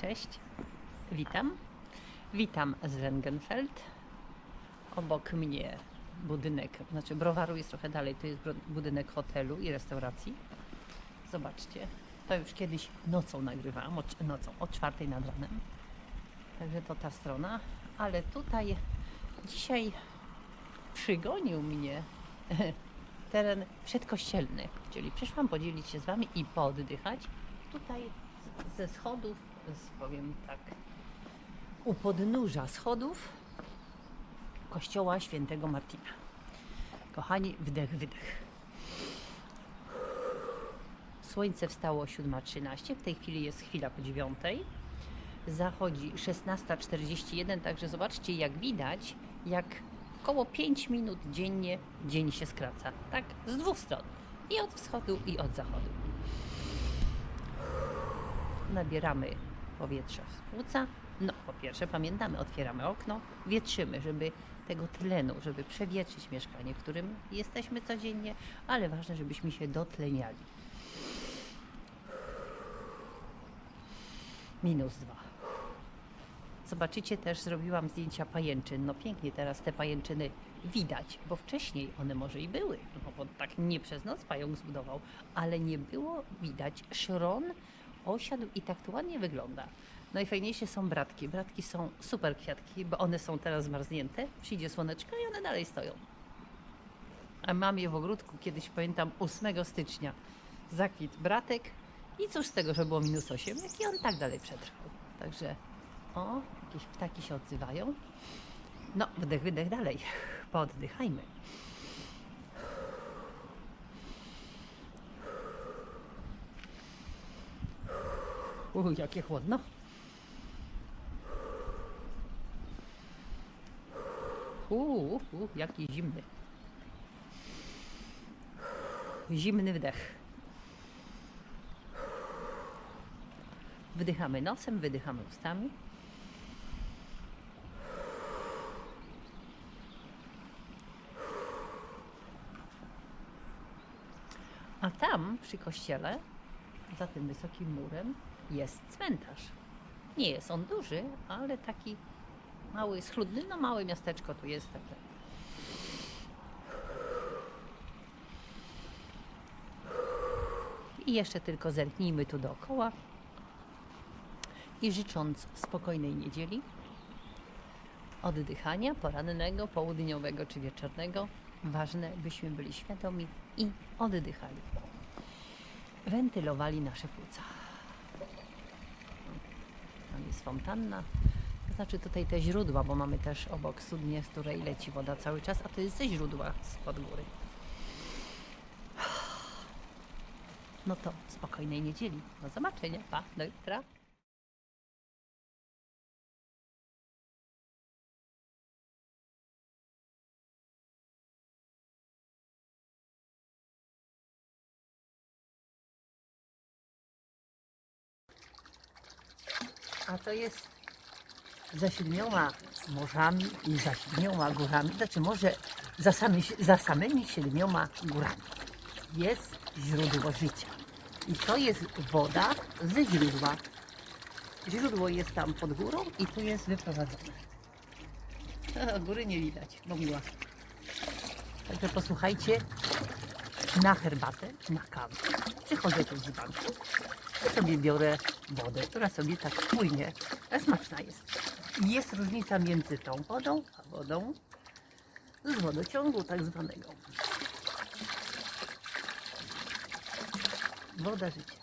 Cześć, witam. Witam z Rengenfeld. Obok mnie budynek, znaczy browaru jest trochę dalej, to jest budynek hotelu i restauracji. Zobaczcie, to już kiedyś nocą nagrywałam, nocą, o czwartej nad ranem. Także to ta strona, ale tutaj dzisiaj przygonił mnie teren przedkościelny, czyli przyszłam podzielić się z Wami i pooddychać. Tutaj ze schodów, powiem tak, u podnóża schodów kościoła świętego Martina. Kochani, wdech, wydech. Słońce wstało o 7.13, w tej chwili jest chwila po 9. Zachodzi 16.41, także zobaczcie jak widać, jak około 5 minut dziennie dzień się skraca. Tak? Z dwóch stron. I od wschodu, i od zachodu. Nabieramy powietrza z płuca. No, po pierwsze, pamiętamy, otwieramy okno, wietrzymy, żeby tego tlenu, żeby przewietrzyć mieszkanie, w którym jesteśmy codziennie, ale ważne, żebyśmy się dotleniali. Minus dwa. Zobaczycie też, zrobiłam zdjęcia pajęczyn. No pięknie teraz te pajęczyny widać, bo wcześniej one może i były, no bo tak nie przez noc pająk zbudował, ale nie było widać. Szron osiadł i tak to ładnie wygląda. Najfajniejsze są bratki. Bratki są super kwiatki, bo one są teraz zmarznięte. Przyjdzie słoneczko i one dalej stoją. A mam je w ogródku kiedyś, pamiętam, 8 stycznia. Zakwit bratek i cóż z tego, że było minus 8, jak i on tak dalej przetrwał. Także o, jakieś ptaki się odzywają. No, wdech, wydech dalej. Poddychajmy. Uj, jakie chłodno. Uuu, uh, jaki zimny. Zimny wdech. Wdychamy nosem, wydychamy ustami. A tam przy kościele, za tym wysokim murem, jest cmentarz. Nie jest on duży, ale taki mały, schludny, no małe miasteczko tu jest. Także. I jeszcze tylko zerknijmy tu dookoła. I życząc spokojnej niedzieli, oddychania porannego, południowego czy wieczornego, ważne byśmy byli świadomi i oddychali. Wentylowali nasze płuca. Tam jest fontanna. To znaczy tutaj te źródła, bo mamy też obok studnię, z której leci woda cały czas, a to jest ze źródła spod góry. No to spokojnej niedzieli. Do zobaczenia. Pa, do jutra. A to jest za siedmioma morzami i za siedmioma górami, znaczy może za, samy, za samymi siedmioma górami jest źródło życia. I to jest woda ze źródła. Źródło jest tam pod górą i tu jest wyprowadzone. Góry nie widać, bo miła. Także posłuchajcie, na herbatę, na kawę. Przychodzę tu z banku. Ja sobie biorę wodę, która sobie tak płynie, ale smaczna jest. Jest różnica między tą wodą, a wodą z wodociągu tak zwanego. Woda życia.